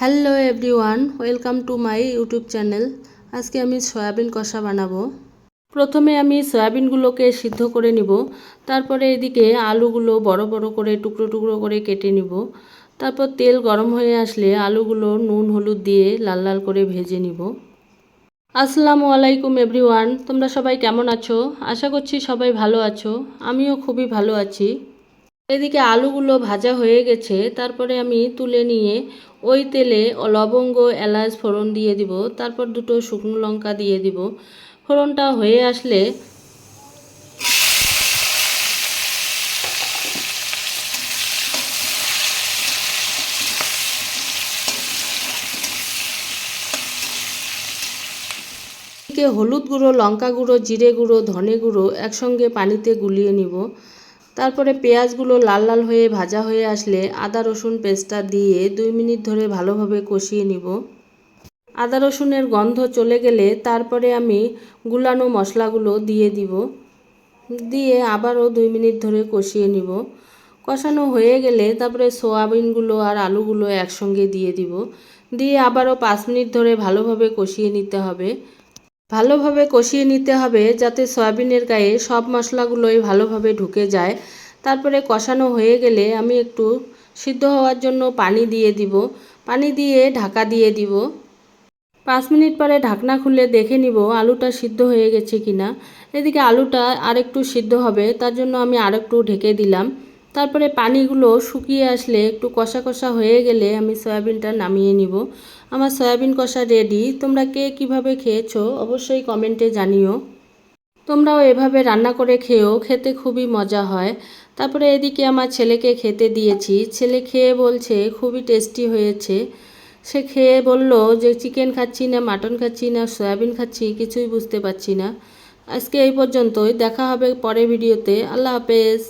Hello everyone welcome to my YouTube channel আজকে আমি soybean কষা বানাবো। প্রথমে আমি সয়াবিনগুলোকে সিদ্ধ করে নিব। তারপরে এদিকে আলুগুলো বড় বড় করে, টুকরো টুকরো করে কেটে নিব। তারপর তেল গরম হয়ে আসলে আলুগুলো নুন, হলুদ দিয়ে লাল লাল করে ভেজে নিব। আসসালামু আলাইকুম এভরিওয়ান তোমরা সবাই কেমন আছো? আশা করছি সবাই ভালো আছো। আমিও খুবই ভালো আছি। এদিকে আলুগুলো ভাজা হয়ে গেছে, তারপরে আমি তুলে নিয়ে ওই তেলে লবঙ্গ, এলাচ, ফোড়ন দিয়ে দিব, তারপর দুটো শুকনো লঙ্কা দিয়ে দিব। ফোড়নটা হয়ে আসলে হলুদ গুঁড়ো, লঙ্কা গুঁড়ো, জিরে গুঁড়ো, ধনে গুঁড়ো একসঙ্গে পানিতে গুলিয়ে নিব। তারপরে পেঁয়াজগুলো লাল লাল হয়ে ভাজা হয়ে আসলে আদা, রসুন পেস্টটা দিয়ে দুই মিনিট ধরে ভালোভাবে কষিয়ে নিব। আদা, রসুনের গন্ধ চলে গেলে তারপরে আমি গুলানো মশলাগুলো দিয়ে দিব। দিয়ে আবারও দুই মিনিট ধরে কষিয়ে নিব। কষানো হয়ে গেলে তারপরে সোয়াবিনগুলো আর আলুগুলো একসঙ্গে দিয়ে দিব। দিয়ে আবারও পাঁচ মিনিট ধরে ভালোভাবে কষিয়ে নিতে হবে। ভালোভাবে কষিয়ে নিতে হবে যাতে সয়াবিনের গায়ে সব মশলাগুলোই ভালোভাবে ঢুকে যায়। তারপরে কষানো হয়ে গেলে আমি একটু সিদ্ধ হওয়ার জন্য পানি দিয়ে দিব। পানি দিয়ে ঢাকা দিয়ে দিব। পাঁচ মিনিট পরে ঢাকনা খুলে দেখে নিব আলুটা সিদ্ধ হয়ে গেছে কিনা। এদিকে আলুটা আরেকটু সিদ্ধ হবে, তার জন্য আমি আরেকটু ঢেকে দিলাম। তারপরে পানিগুলো শুকিয়ে আসলে একটু কষা কষা হয়ে গেলে আমি সয়াবিনটা নামিয়ে নিব। আমার সয়াবিন কষা রেডি তোমরা কে কীভাবে খেয়েছো অবশ্যই কমেন্টে জানিও। তোমরাও এভাবে রান্না করে খেয়েও খেতে খুবই মজা হয়। তারপরে এদিকে আমার ছেলেকে খেতে দিয়েছি। ছেলে খেয়ে বলছে, খুবই টেস্টি হয়েছে। সে খেয়ে বলল যে চিকেন খাচ্ছি না মাটন খাচ্ছি না, সয়াবিন খাচ্ছি, কিছুই বুঝতে পারছি না। আজকে এই পর্যন্তই। দেখা হবে পরের ভিডিওতে আল্লাহ হাফেজ।